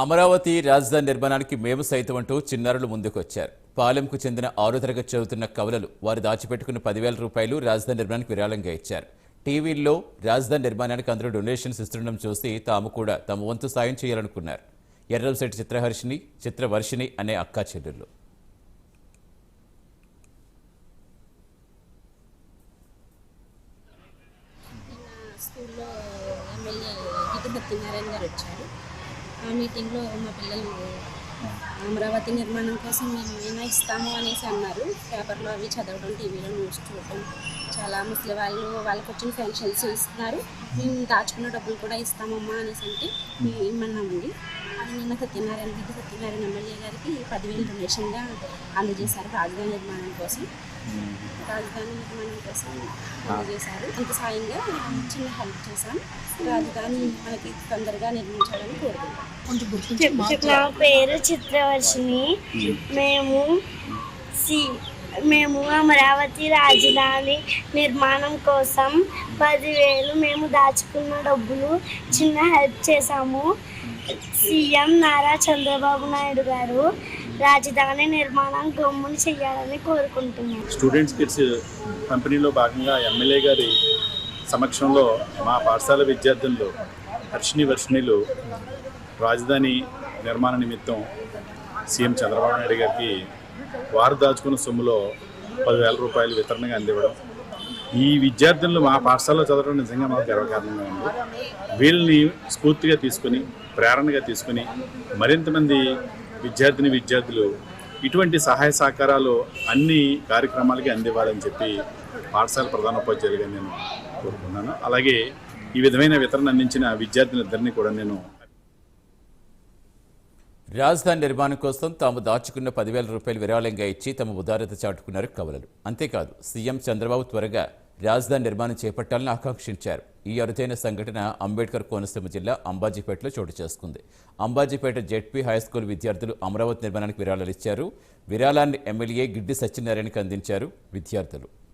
అమరావతి రాజధాని నిర్మాణానికి మేము సైతం అంటూ చిన్నారులు ముందుకొచ్చారు. పాలెంకు చెందిన ఆరో తరగతి చదువుతున్న కవలలు వారు దాచిపెట్టుకున్న పదివేల రూపాయలు రాజధాని నిర్మాణానికి విరాళంగా ఇచ్చారు. టీవీల్లో రాజధాని నిర్మాణానికి అందరూ డొనేషన్స్ ఇస్తుండడం చూసి తాము కూడా తమ వంతు సాయం చేయాలనుకున్నారు. ఎర్రంశెట్టి చిత్రహర్షిని చిత్రవర్షిని అనే అక్కా చెల్లెళ్ళు. స్కూల్లో ఎమ్మెల్యే గిట్టుబత్తి నారాయణ గారు వచ్చారు. ఆ మీటింగ్లో మా పిల్లలు అమరావతి నిర్మాణం కోసం మేము ఏమైనా ఇస్తాము అనేసి అన్నారు. పేపర్లో అవి చదవడం టీవీలో న్యూస్ చూడటం చాలా ముసలి వాళ్ళు వాళ్ళకి వచ్చిన పెన్షన్స్ ఇస్తున్నారు. మేము దాచుకున్న డబ్బులు కూడా ఇస్తామమ్మా అనేసి అంటే మేము ఇమ్మన్నామండి అది నిన్న సత్యనారాయణ గిడ్డి సత్యనారాయణ ఎమ్మెల్యే గారికి పదివేలు డొనేషన్గా అందజేశారు రాజధాని నిర్మాణం కోసం. రాజధాని నిర్మాణం కోసం అందజేశారు. ఇంత సాయంగా చిన్న హెల్ప్ చేశాం. రాజధాని మనకి తొందరగా నిర్మించాలని కోరుకుంటాం నా పేరు చిత్రవర్షిని మేము సి మేము అమరావతి రాజధాని నిర్మాణం కోసం పదివేలు మేము దాచుకున్న డబ్బులు చిన్న హెల్ప్ చేశాము. సీఎం నారా చంద్రబాబు నాయుడు గారు రాజధాని నిర్మాణం గమ్ముని చేయాలని కోరుకుంటున్నాను స్టూడెంట్స్ కిడ్స్ కంపెనీలో భాగంగా ఎమ్మెల్యే గారి సమక్షంలో మా పాఠశాల విద్యార్థులు హర్షిని వర్షిణిలు రాజధాని నిర్మాణ నిమిత్తం సీఎం చంద్రబాబు నాయుడు గారికి వారు దాచుకున్న సొమ్ములో పదివేల రూపాయలు వితరణగా అందివ్వడం. ఈ విద్యార్థులను మా పాఠశాలలో చదవడం నిజంగా మాకు గర్వకారణంగా ఉంది. వీళ్ళని స్ఫూర్తిగా తీసుకుని ప్రేరణగా తీసుకుని మరింతమంది విద్యార్థిని విద్యార్థులు ఇటువంటి సహాయ సహకారాలు అన్ని కార్యక్రమాలకి అందివ్వాలని చెప్పి పాఠశాల ప్రధానోపాధ్యాయులుగా నేను కోరుకున్నాను అలాగే ఈ విధమైన వితరణ అందించిన విద్యార్థులందరినీ కూడా నేను రాజధాని నిర్మాణం కోసం తాము దాచుకున్న పదివేల రూపాయలు విరాళంగా ఇచ్చి తమ ఉదారత చాటుకున్నారు కవలలు. అంతేకాదు సీఎం చంద్రబాబు త్వరగా రాజధాని నిర్మాణం చేపట్టాలని ఆకాంక్షించారు. ఈ అరుదైన సంఘటన అంబేద్కర్ కోనసీమ జిల్లా అంబాజీపేటలో చోటు చేసుకుంది. అంబాజీపేట జెడ్పీ హైస్కూల్ విద్యార్థులు అమరావతి నిర్మాణానికి విరాళాలు ఇచ్చారు. విరాళాన్ని ఎమ్మెల్యే గిడ్డి సత్యనారాయణకి అందించారు విద్యార్థులు.